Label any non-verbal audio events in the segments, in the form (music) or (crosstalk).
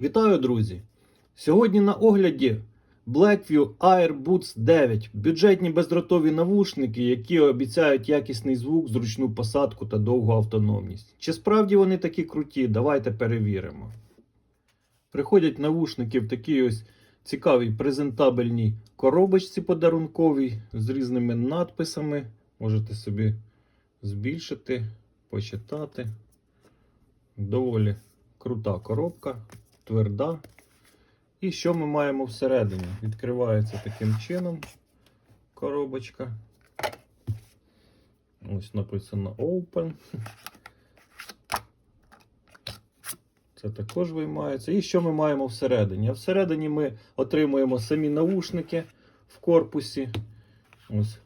Вітаю, друзі! Сьогодні на огляді Blackview AirBoots 9 бюджетні бездротові навушники, які обіцяють якісний звук, зручну посадку та довгу автономність. Чи справді вони такі круті? Давайте перевіримо. Приходять навушники в такій ось цікавій презентабельній коробочці подарунковій з різними надписами. Можете собі збільшити, почитати. Доволі крута коробка, тверда. І що ми маємо всередині? Відкривається таким чином коробочка. Ось написано Open. Це також виймається. І що ми маємо всередині? А всередині ми отримуємо самі наушники в корпусі. Ось.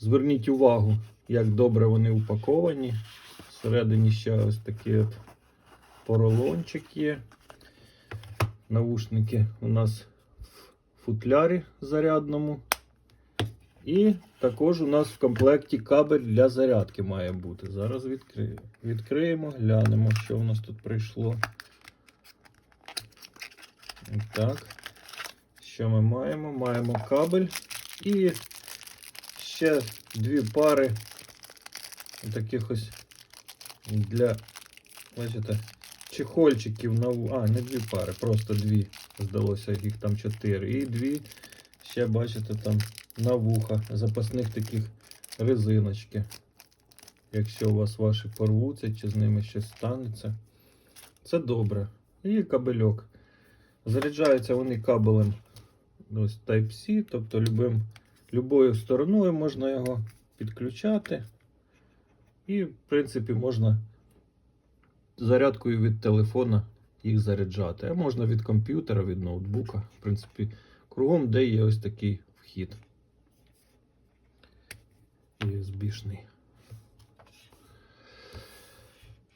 Зверніть увагу, як добре вони упаковані. Всередині ще ось такий от поролончик є. Наушники у нас в футлярі зарядному. І також у нас в комплекті кабель для зарядки має бути. Зараз відкриємо. Відкриємо, глянемо, що у нас тут прийшло. Так. Що ми маємо? Маємо кабель і ще дві пари таких ось для, бачите, чехольчиків на А, не дві пари, просто дві. Здалося, їх там чотири. І дві, ще бачите, там на вуха запасних таких резиночки. Якщо у вас ваші порвуться чи з ними щось станеться. Це добре. І кабельок. Заряджаються вони кабелем ось Type-C, тобто любим, любою стороною можна його підключати. І, в принципі, можна зарядкою від телефона їх заряджати. А можна від комп'ютера, від ноутбука. В принципі, кругом, де є ось такий вхід. USB-шний.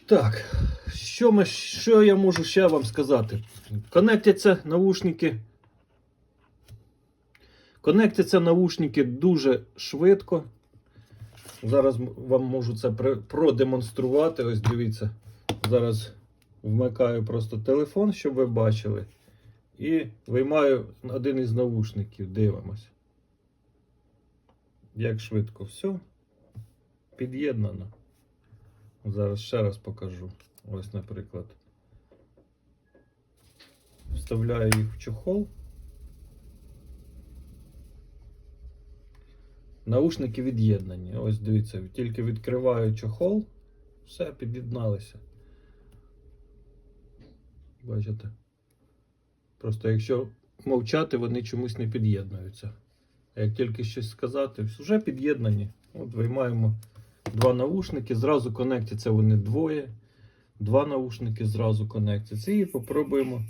Так, що, ми, що я можу ще вам сказати? Конектяться наушники. Конектяться наушники дуже швидко. Зараз вам можу це продемонструвати. Ось дивіться. Зараз вмикаю просто телефон, щоб ви бачили. І виймаю один із наушників. Дивимось. Як швидко все. Під'єднано. Зараз ще раз покажу. Ось, наприклад. Вставляю їх в чохол. Наушники від'єднані. Ось дивіться, тільки відкриваю чохол, все, під'єдналися. Бачите? Просто якщо мовчати, вони чомусь не під'єднуються. А як тільки щось сказати, вже під'єднані. От виймаємо два наушники, зразу конектяться вони двоє. Два наушники зразу конектяться. І попробуємо.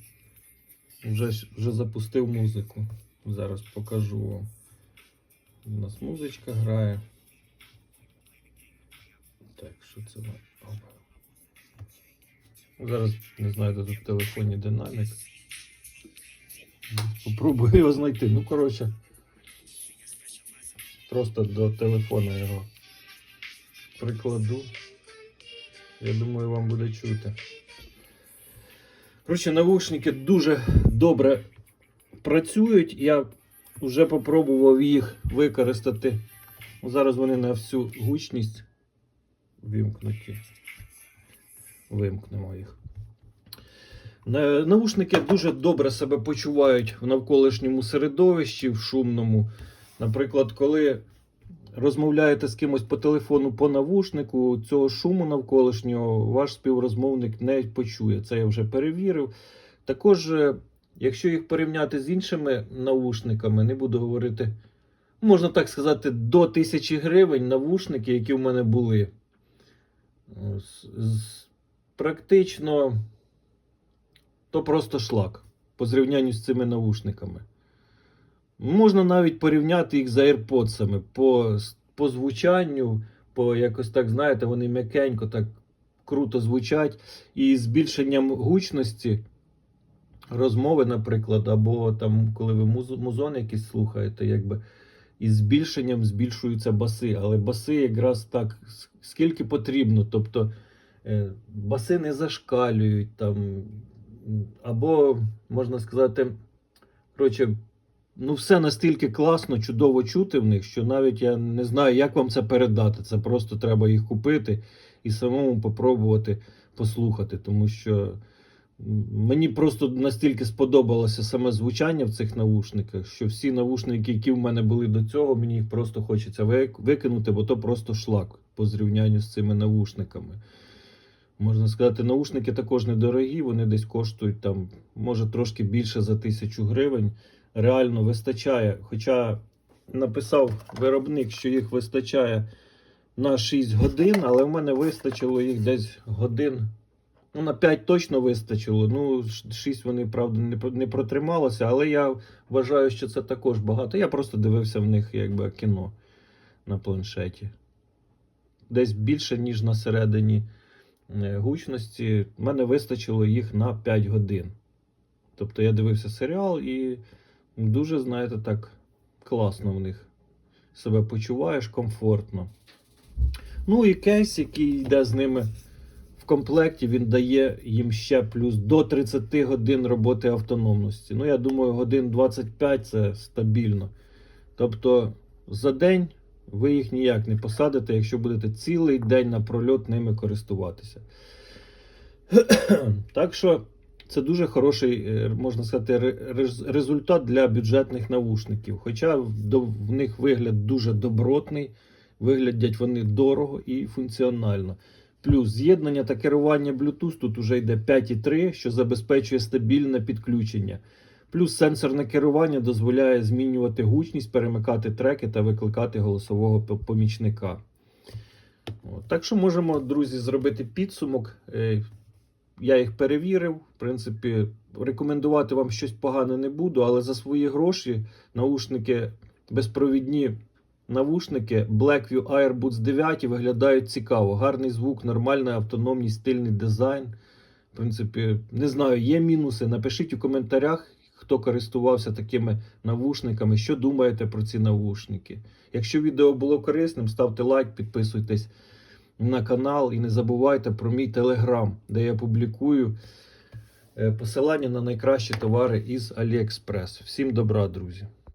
Вже, вже запустив музику. Зараз покажу вам. У нас музичка грає. Так, що це? Опа. Зараз не знаю, де тут в телефоні динамік. Попробую його знайти. Ну, коротше. Просто до телефона його прикладу. Я думаю, вам буде чути. Коротше, навушники дуже добре працюють. Я вже попробував їх використати. Зараз вони на всю гучність вимкнуті. Вимкнемо їх. На- Наушники дуже добре себе почувають в навколишньому середовищі, в шумному. Наприклад, коли розмовляєте з кимось по телефону по навушнику, цього шуму навколишнього ваш співрозмовник не почує. Це я вже перевірив. Також, е, якщо їх порівняти з іншими наушниками, не буду говорити, можна так сказати, до 1000 гривень навушники, які в мене були. З- Практично то просто шлак по зрівнянню з цими навушниками. Можна навіть порівняти їх з AirPods по, по звучанню, по якось так, знаєте, вони м'якенько, так круто звучать. І збільшенням гучності розмови, наприклад, або там, коли ви музон якийсь слухаєте, якби і збільшенням збільшуються баси. Але баси якраз так, скільки потрібно. Тобто е, баси не зашкалюють там. або, можна сказати, коротше, ну все настільки класно, чудово чути в них, що навіть я не знаю, як вам це передати. Це просто треба їх купити і самому попробувати послухати, тому що мені просто настільки сподобалося саме звучання в цих навушниках, що всі навушники, які в мене були до цього, мені їх просто хочеться викинути, бо то просто шлак по зрівнянню з цими навушниками. Можна сказати, наушники також недорогі, вони десь коштують там, може трошки більше за тисячу гривень. Реально вистачає. Хоча написав виробник, що їх вистачає на 6 годин, але в мене вистачило їх десь годин. Ну, на 5 точно вистачило. Ну, 6 вони, правда, не, не протрималося, але я вважаю, що це також багато. Я просто дивився в них якби кіно на планшеті. Десь більше, ніж на середині гучності. В мене вистачило їх на 5 годин. Тобто я дивився серіал і дуже, знаєте, так класно в них себе почуваєш комфортно. Ну і кейс, який йде з ними в комплекті, він дає їм ще плюс до 30 годин роботи автономності. Ну, я думаю, годин 25 це стабільно. Тобто за день ви їх ніяк не посадите, якщо будете цілий день напрольот ними користуватися. (clears throat) Так що це дуже хороший, е, можна сказати, результат для бюджетних навушників. Хоча в- них вигляд дуже добротний, виглядять вони дорого і функціонально. Плюс з'єднання та керування Bluetooth тут вже йде 5.3, що забезпечує стабільне підключення. Плюс сенсорне керування дозволяє змінювати гучність, перемикати треки та викликати голосового помічника. От. Так що можемо, друзі, зробити підсумок. Е, Я їх перевірив. В принципі, рекомендувати вам щось погане не буду, але за свої гроші наушники безпровідні навушники Blackview Airbuds 9 виглядають цікаво. Гарний звук, нормальна автономність, стильний дизайн. В принципі, не знаю, є мінуси. Напишіть у коментарях, хто користувався такими навушниками, що думаєте про ці навушники. Якщо відео було корисним, ставте лайк, підписуйтесь на канал і не забувайте про мій телеграм, де я публікую е, посилання на найкращі товари із AliExpress. Всім добра, друзі!